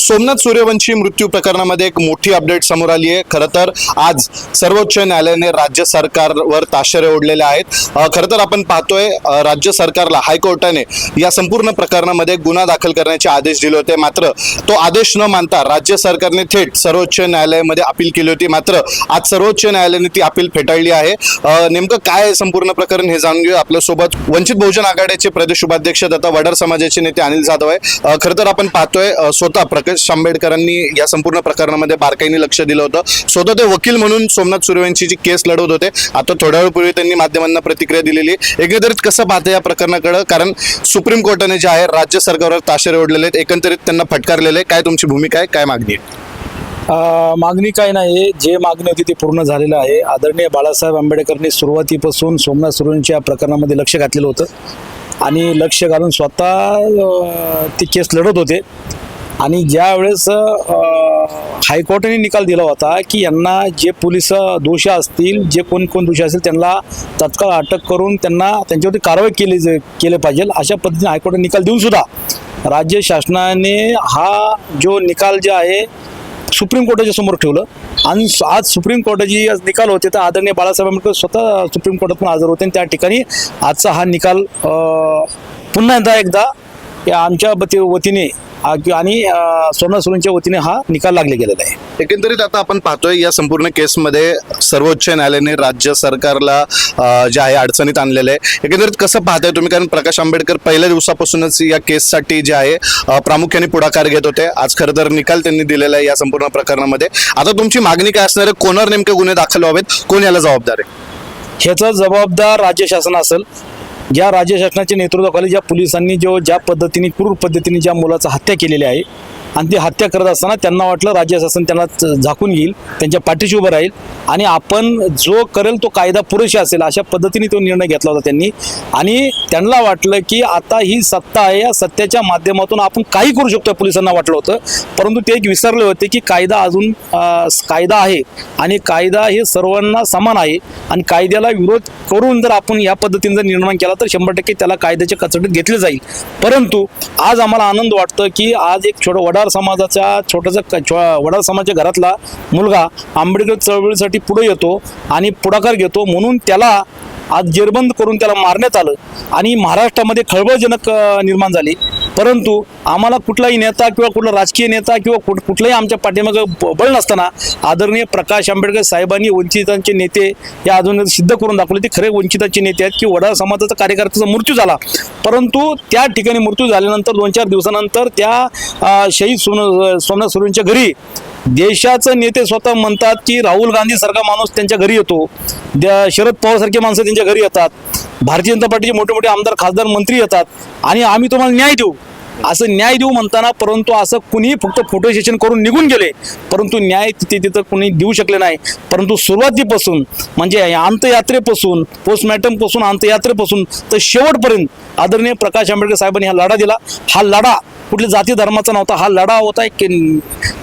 सोमनाथ सूर्यवंशी मृत्यू प्रकरणामध्ये एक मोठी अपडेट समोर आली आहे. खरं तर आज सर्वोच्च न्यायालयाने राज्य सरकारवर ताशेरे ओढलेले आहेत. खरं तर आपण पाहतोय राज्य सरकारला हायकोर्टाने या संपूर्ण प्रकरणामध्ये गुन्हा दाखल करण्याचे आदेश दिले होते. मात्र तो आदेश न मानता राज्य सरकारने थेट सर्वोच्च न्यायालयामध्ये अपील केली होती. मात्र आज सर्वोच्च न्यायालयाने ती अपील फेटाळली आहे. नेमकं काय संपूर्ण प्रकरण हे जाणून घेऊ आपल्यासोबत. वंचित बहुजन आघाडीचे प्रदेश उपाध्यक्ष तथा वडार समाजाचे नेते अनिल जाधव आहे. खरं तर आपण पाहतोय स्वतः प्रकरण प्रकाश आंबेडकरांनी या संपूर्ण प्रकरणामध्ये बारकाईने लक्ष दिलं होतं. स्वतः ते वकील म्हणून सोमनाथ सूर्यवंशीची केस लढवत होते आता थोड्या वेळपूर्वी त्यांनी माध्यमांना प्रतिक्रिया दिलेली एकंदरीत कसं पाहतं या प्रकरणाकडं? कारण सुप्रीम कोर्टाने जे आहे राज्य सरकारवर ताशेरे ओढलेले आहेत. एकंदरीत त्यांना फटकारलेले आहे. काय तुमची भूमिका आहे? काय मागणी आहे? मागणी काय नाही जे मागणी होती ती पूर्ण झालेलं आहे. आदरणीय बाळासाहेब आंबेडकरांनी सुरुवातीपासून सोमनाथ सुरूंच्या प्रकरणामध्ये लक्ष घातलेलं होतं. आणि लक्ष घालून स्वतः ती केस लढत होते. आणि ज्या वेळेस हायकोर्टाने निकाल दिला होता की यांना जे पोलीस दोषी असतील जे कोण कोण दोषी असतील त्यांना तत्काळ अटक करून त्यांना त्यांच्यावरती कारवाई केली केले पाहिजे अशा पद्धतीने हायकोर्टाने निकाल देऊन सुद्धा राज्य शासनाने हा जो निकाल जे आहे सुप्रीम कोर्टाच्या समोर ठेवलं. आणि आज सुप्रीम कोर्टाची आज निकाल होते तर आदरणीय बाळासाहेब आंबेडकर स्वतः सुप्रीम कोर्टात पण हजर होते. आणि त्या ठिकाणी आजचा हा निकाल पुन्हा एकदा एकदा या आमच्या वती वतीने आणि अं, सोमनाथ सुरूंच्या वतीने हा निकाल लागले गेलेला आहे. एकंदरीत आता आपण पाहतोय या संपूर्ण केसमध्ये सर्वोच्च न्यायालयाने राज्य सरकारला जे आहे अडचणीत आणलेलं आहे. एकंदरीत कसं पाहताय तुम्ही? कारण प्रकाश आंबेडकर पहिल्या दिवसापासूनच या केससाठी जे आहे प्रामुख्याने पुढाकार घेत होते. आज खरं तर निकाल त्यांनी दिलेला आहे या संपूर्ण प्रकरणामध्ये. आता तुमची मागणी काय असणार आहे? कोणावर नेमके गुन्हे दाखल व्हावेत? कोण याला जबाबदार आहे? ह्याचा जबाबदार राज्य शासन असेल. ज्या राज्य शासनाच्या नेतृत्वाखाली ज्या पोलिसांनी जो ज्या पद्धतीने क्रूर पद्धतीने ज्या मुलाचा हत्या केलेली आहे आणि ती हत्या करत असताना त्यांना वाटलं राज्य शासन त्यांना झाकून घेईल त्यांच्या पाठीशी उभं राहील. आणि आपण जो करेल तो कायदा पुरेशी असेल अशा पद्धतीने तो निर्णय घेतला होता त्यांनी. आणि त्यांना वाटलं की आता ही सत्ता आहे या सत्तेच्या माध्यमातून आपण काही करू शकतो पोलिसांना वाटलं होतं. परंतु ते एक विसरले होते की कायदा अजून कायदा आहे. आणि कायदा हे सर्वांना समान आहे. आणि कायद्याला विरोध करून जर आपण या पद्धतीने जर निर्माण केला तर शंभर टक्के त्याला कायद्याच्या कचडीत घेतले जाईल. परंतु आज आम्हाला आनंद वाटतं की आज एक छोटं वडार समाजाच्या छोटासा छो- वडार समाजाच्या घरातला मुलगा आंबेडकर चळवळीसाठी पुढे येतो आणि पुढाकार घेतो म्हणून त्याला आज जेरबंद करून त्याला मारण्यात आलं आणि महाराष्ट्रामध्ये खळबळजनक निर्माण झाली. परंतु आम्हाला कुठलाही नेता किंवा कुठला राजकीय नेता किंवा कुठ कुठलाही आमच्या पाठीमागं ब- बळ नसताना आदरणीय प्रकाश आंबेडकर साहेबांनी वंचितांचे नेते या अजून सिद्ध करून दाखवले. ते खरे वंचितांचे नेते आहेत की वडा समाजाचा कार्यकर्त्याचा मृत्यू झाला. परंतु त्या ठिकाणी मृत्यू झाल्यानंतर दोन चार दिवसानंतर त्या शहीद सोन सोमनाथ सुरूंच्या घरी देशाचं नेते स्वतः म्हणतात की राहुल गांधी सारखा माणूस त्यांच्या घरी येतो. द्या- शरद पवारसारखी माणसं त्यांच्या घरी येतात. भारतीय जनता पार्टीचे मोठे मोठे आमदार खासदार मंत्री येतात. आणि आम्ही तुम्हाला न्याय देऊ. असं न्याय देऊ म्हणताना परंतु असं कुणीही फक्त फोटो सेशन करून निघून गेले परंतु न्याय तिथे तिथं कुणी देऊ शकले नाही. परंतु सुरुवातीपासून म्हणजे अंतयात्रेपासून पोस्टमॅर्टमपासून अंतयात्रेपासून तर शेवटपर्यंत आदरणीय प्रकाश आंबेडकर साहेबांनी हा लढा दिला. हा लढा कुठल्या जाती धर्माचा नव्हता. हा लढा होता की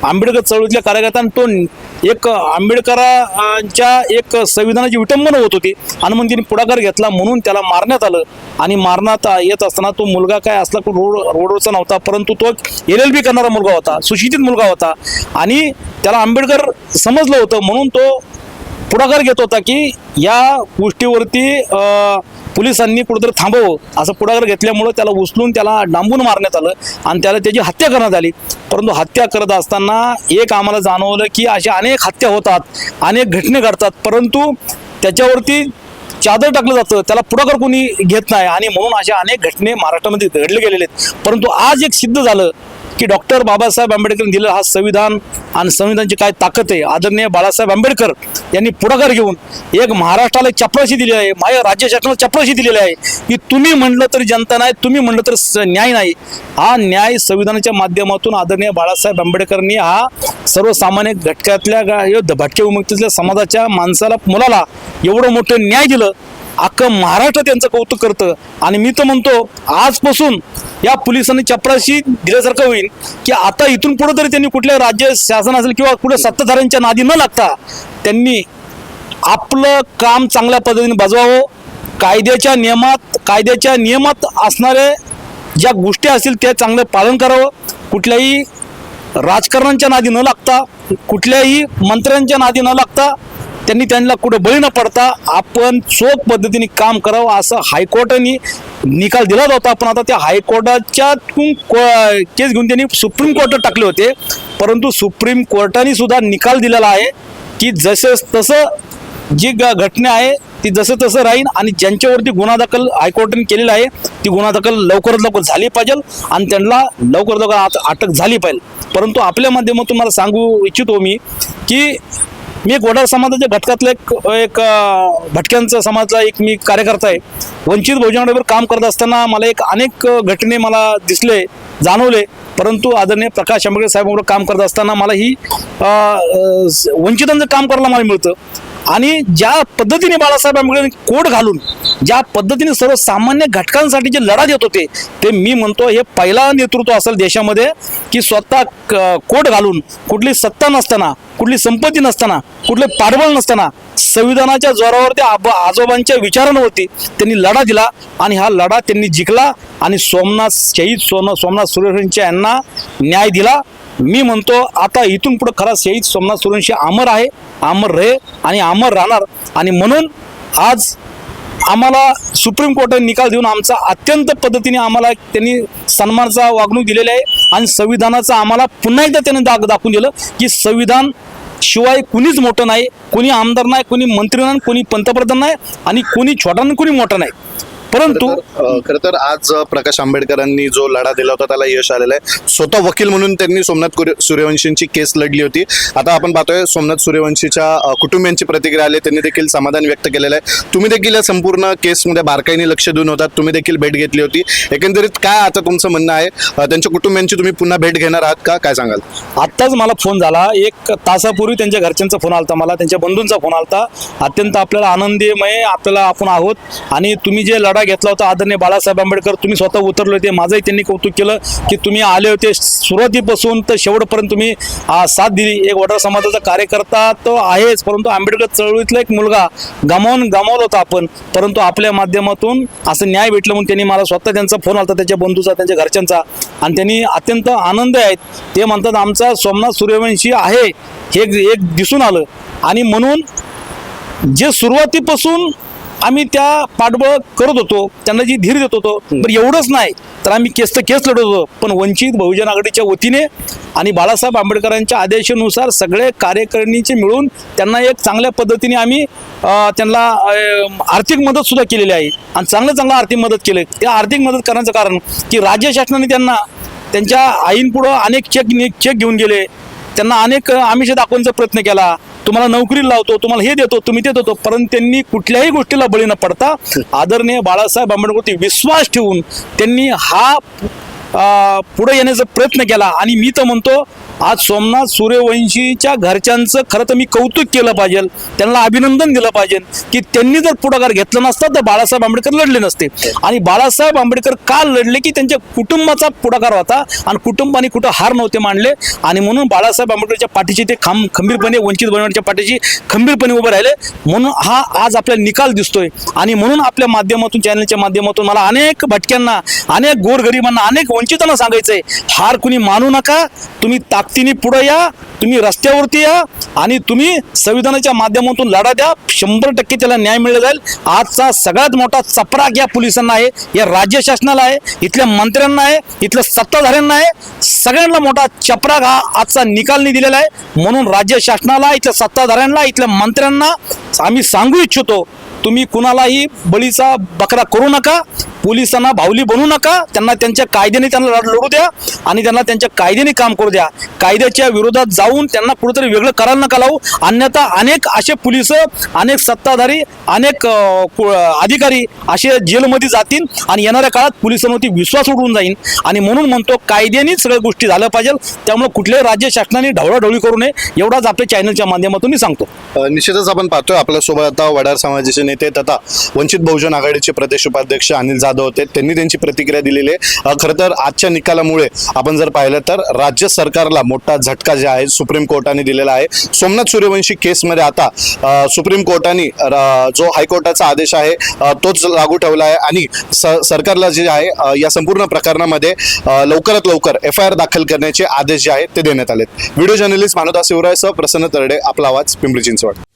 आंबेडकर चळवळीतल्या कार्यकर्त्यांना तो एक आंबेडकरांच्या एक संविधानाची विटंबना होत होती. आणि मग तिने पुढाकार घेतला म्हणून त्याला मारण्यात आलं. आणि मारण्यात येत असताना तो मुलगा काय असला की रोड रोडवरचा नव्हता परंतु तो एल एल बी करणारा मुलगा होता सुशिक्षित मुलगा होता. आणि त्याला आंबेडकर समजलं होतं म्हणून तो पुढाकार घेत होता की या गोष्टीवरती अं, पोलिसांनी कुठेतरी थांबवं असं पुढाकार घेतल्यामुळं त्याला उचलून त्याला डांबून मारण्यात आलं आणि त्याला त्याची हत्या करण्यात आली. परंतु हत्या करत असताना एक आम्हाला जाणवलं की अशा अनेक हत्या होतात अनेक घटने घडतात. परंतु त्याच्यावरती चादर टाकलं जातं त्याला पुढाकार कोणी घेत नाही. आणि म्हणून अशा अनेक घटने महाराष्ट्रामध्ये घडले गेलेले आहेत. परंतु आज एक सिद्ध झालं की डॉक्टर बाबासाहेब आंबेडकरांनी दिलेला हा संविधान आणि संविधानची काय ताकद आहे आदरणीय बाळासाहेब आंबेडकर यांनी पुढाकार घेऊन एक महाराष्ट्राला चपळशी चपराशी दिली आहे माझ्या राज्य शासनाला चपराशी दिलेली आहे की तुम्ही म्हणलं तरी जनता नाही तुम्ही म्हणलं तर स- न्याय नाही. हा न्याय संविधानाच्या माध्यमातून आदरणीय बाळासाहेब आंबेडकरांनी हा सर्वसामान्य घटकातल्या द- भटक्या विमुक्तीतल्या समाजाच्या माणसाला मुलाला एवढं मोठं न्याय दिलं अख्खं महाराष्ट्र त्यांचं कौतुक करतं. आणि मी तर म्हणतो आजपासून या पोलिसांनी चपराशी दिल्यासारखं होईल की आता इथून पुढे तरी त्यांनी कुठल्या राज्य शासन असेल किंवा कुठल्या सत्ताधाऱ्यांच्या नादी न लागता त्यांनी आपलं काम चांगल्या पद्धतीने बजवावं. कायद्याच्या नियमात कायद्याच्या नियमात असणारे ज्या गोष्टी असतील त्या चांगलं पालन करावं. कुठल्याही राजकारणांच्या नादी न लागता कुठल्याही मंत्र्यांच्या नादी न लागता त्यांनी त्यांना कुठं बळी न पडता आपण चोख पद्धतीने काम करावं असं हायकोर्टाने निकाल दिला होता. पण आता त्या हायकोर्टाच्या केस घेऊन त्यांनी सुप्रीम कोर्टात टाकले होते. परंतु सुप्रीम कोर्टाने सुद्धा निकाल दिलेला आहे की जसं तसं जी ग- घटना आहे ती जसं तसं राहील आणि ज्यांच्यावरती गुन्हा दाखल हायकोर्टाने केलेला आहे ती गुन्हा दाखल लवकरात लवकर झाली पाहिजे आणि त्यांना लवकरात लवकर अटक झाली पाहिजे. परंतु आपल्या माध्यमातून मला सांगू इच्छितो मी की मी एक समाजाच्या घटकातला एक एक भटक्यांचा समाजाचा एक मी कार्यकर्ता आहे. वंचित बहुजनावर काम करत असताना मला एक अनेक घटने मला दिसले जाणवले. परंतु आदरणीय प्रकाश आंबेडकर साहेबांबरोबर काम करत असताना मला ही वंचितांचं काम करायला मला मिळतं. आणि ज्या पद्धतीने बाळासाहेब आंबेडकर कोड घालून ज्या पद्धतीने सर्वसामान्य घटकांसाठी जे लढा देत होते ते मी म्हणतो हे पहिला नेतृत्व असेल देशामध्ये की स्वतः क- कोड घालून कुठली सत्ता नसताना कुठली संपत्ती नसताना कुठले पाठबळ नसताना संविधानाच्या जोरावर त्या आबा आजोबांच्या विचारांवरती त्यांनी लढा दिला आणि हा लढा त्यांनी जिंकला आणि सोमनाथ शहीद सोन सोमनाथ सुरेश यांना न्याय दिला. मी म्हणतो आता इथून पुढे खरा शहीद सोमनाथ सुरेंशी अमर आहे अमर रहे आणि अमर राहणार. आणि म्हणून आज आम्हाला सुप्रीम कोर्टाने निकाल देऊन आमचा अत्यंत पद्धतीने आम्हाला त्यांनी सन्मानाचा वागणूक दिलेला आहे आणि संविधानाचा आम्हाला पुन्हा एकदा त्यांनी दाग दाखवून दिलं की संविधान शिवाय कुणीच मोठं नाही कोणी आमदार नाही कोणी मंत्री नाही कोणी पंतप्रधान नाही आणि कोणी छोटा नाही कोणी मोठा नाही. परंतु खर तर आज प्रकाश आंबेडकरांनी जो लढा दिला होता त्याला यश आलेलं आहे. स्वतः वकील म्हणून त्यांनी सोमनाथ सूर्यवंशींची केस लढली होती. आता आपण पाहतोय सोमनाथ सूर्यवंशीच्या कुटुंबियांची प्रतिक्रिया आली त्यांनी देखील समाधान व्यक्त केलेलं आहे. तुम्ही देखील या संपूर्ण केसमध्ये बारकाईने लक्ष देऊन होतात. तुम्ही देखील भेट घेतली होती. एकंदरीत काय आता तुमचं म्हणणं आहे? त्यांच्या कुटुंबियांची तुम्ही पुन्हा भेट घेणार आहात का? काय सांगाल? आत्ताच मला फोन झाला. एक तासापूर्वी त्यांच्या घरच्यांचा फोन आलता मला. त्यांच्या बंधूंचा फोन आलता. अत्यंत आपल्याला आनंदीमय आपल्याला आपण आहोत. आणि तुम्ही जे लढा घेतला होता आदरणीय बाळासाहेब आंबेडकर. तुम्ही स्वतः उतरले होते. माझंही त्यांनी कौतुक केलं की तुम्ही आले होते. सुरुवातीपासून तर शेवटपर्यंत तुम्ही साथ दिली. एक वडार समाजाचा कार्यकर्ता तो आहेच परंतु आंबेडकर चळवळीतला एक मुलगा. गमावून गमावला होता आपण. परंतु आपल्या माध्यमातून असं न्याय भेटलं म्हणून त्यांनी मला स्वतः त्यांचा फोन आला त्याच्या बंधूचा त्यांच्या घरच्यांचा. आणि त्यांनी अत्यंत आनंद आहेत. ते म्हणतात आमचा सोमनाथ सूर्यवंशी आहे. हे एक दिसून आलं. आणि म्हणून जे सुरुवातीपासून आम्ही त्या पाठबळ करत होतो त्यांना जी धीर देत होतो पण एवढंच नाही तर आम्ही केस तर केस लढत होतो पण वंचित बहुजन आघाडीच्या वतीने आणि बाळासाहेब आंबेडकरांच्या आदेशानुसार सगळे कार्यकारिणीचे मिळून त्यांना एक चांगल्या पद्धतीने आम्ही त्यांना आर्थिक मदत सुद्धा केलेली आहे. आणि चांगलं चांगलं आर्थिक मदत केलं. त्या आर्थिक मदत करण्याचं कारण की राज्य शासनाने त्यांना त्यांच्या आईंपुढं अनेक चेक चेक घेऊन गेले. त्यांना अनेक आमिष दाखवण्याचा प्रयत्न केला. तुम्हाला नोकरी लावतो तुम्हाला हे देतो तुम्ही ते देतो परंतु त्यांनी कुठल्याही गोष्टीला बळी न पडता आदरणीय बाळासाहेब आंबेडकरवरती विश्वास ठेवून त्यांनी हा पुढे येण्याचा प्रयत्न केला. आणि मी तर म्हणतो आज सोमनाथ सूर्यवंशीच्या घरच्यांचं खरं तर मी कौतुक केलं पाहिजे. त्यांना अभिनंदन दिलं पाहिजे की त्यांनी जर पुढाकार घेतला नसता तर बाळासाहेब आंबेडकर लढले नसते. आणि बाळासाहेब आंबेडकर का लढले की त्यांच्या कुटुंबाचा पुढाकार होता आणि कुटुंबाने कुठं हार नव्हते मानले. आणि म्हणून बाळासाहेब आंबेडकरच्या पाठीशी ते खांब खंबीरपणे वंचित बनवण्याच्या पाठीशी खंबीरपणे उभे राहिले. म्हणून हा आज आपल्याला निकाल दिसतोय. आणि म्हणून आपल्या माध्यमातून चॅनलच्या माध्यमातून मला अनेक भटक्यांना अनेक गोरगरिबांना अनेक वंचितांना सांगायचंय हार कुणी मानू नका तुम्ही ताकदीने पुढे या तुम्ही रस्त्यावरती या आणि तुम्ही संविधानाच्या माध्यमातून लढा द्या. शंभर टक्के त्याला न्याय मिळला जाईल. आजचा सगळ्यात मोठा चपराक या पोलिसांना आहे या राज्य शासनाला आहे इथल्या मंत्र्यांना आहे इथल्या सत्ताधाऱ्यांना आहे. सगळ्यांना मोठा चपराक हा आजचा निकालने दिलेला आहे. म्हणून राज्य शासनाला इथल्या सत्ताधाऱ्यांना इथल्या मंत्र्यांना आम्ही सांगू इच्छितो तुम्ही कुणालाही बळीचा बकरा करू नका. पोलिसांना भावली बनवू नका त्यांना त्यांच्या कायद्याने त्यांना लढ- लढू द्या आणि त्यांना त्यांच्या कायद्याने काम करू द्या. कायद्याच्या विरोधात जाऊन त्यांना कुठेतरी वेगळं करायला नका लावू. अन्यथा अनेक असे पोलीस अनेक सत्ताधारी अनेक अधिकारी असे जेलमध्ये जातील आणि येणाऱ्या काळात पोलिसांवरती विश्वास उडून जाईल आणि म्हणून म्हणतो कायद्यानेच सगळ्या गोष्टी झाल्या पाहिजे. त्यामुळे कुठल्याही राज्य शासनाने ढवळाढवळी करू नये. एवढाच आपल्या चॅनलच्या माध्यमातून मी सांगतो. निश्चितच आपण पाहतोय आपल्यासोबत आता वडार समाजाचे नेते तथा वंचित बहुजन आघाडीचे प्रदेश उपाध्यक्ष अनिल जाधव जाधव होते त्यांनी त्यांची प्रतिक्रिया दिलेली आहे. खरं तर आजच्या निकालामुळे आपण जर पाहिलं तर राज्य सरकारला मोठा झटका जे आहे सुप्रीम कोर्टाने दिलेला आहे. सोमनाथ सूर्यवंशी केसमध्ये आता सुप्रीम कोर्टाने जो हायकोर्टाचा आदेश आहे तोच लागू ठेवला आहे आणि स- सरकारला जे आहे या संपूर्ण प्रकरणामध्ये लवकरात लवकर एफ आय आर दाखल करण्याचे आदेश जे आहेत ते देण्यात आलेत. व्हिडिओ जर्नलिस्ट मानवदास शिवरायसह प्रसन्न तरडे आपला आवाज पिंपरी चिंचवड.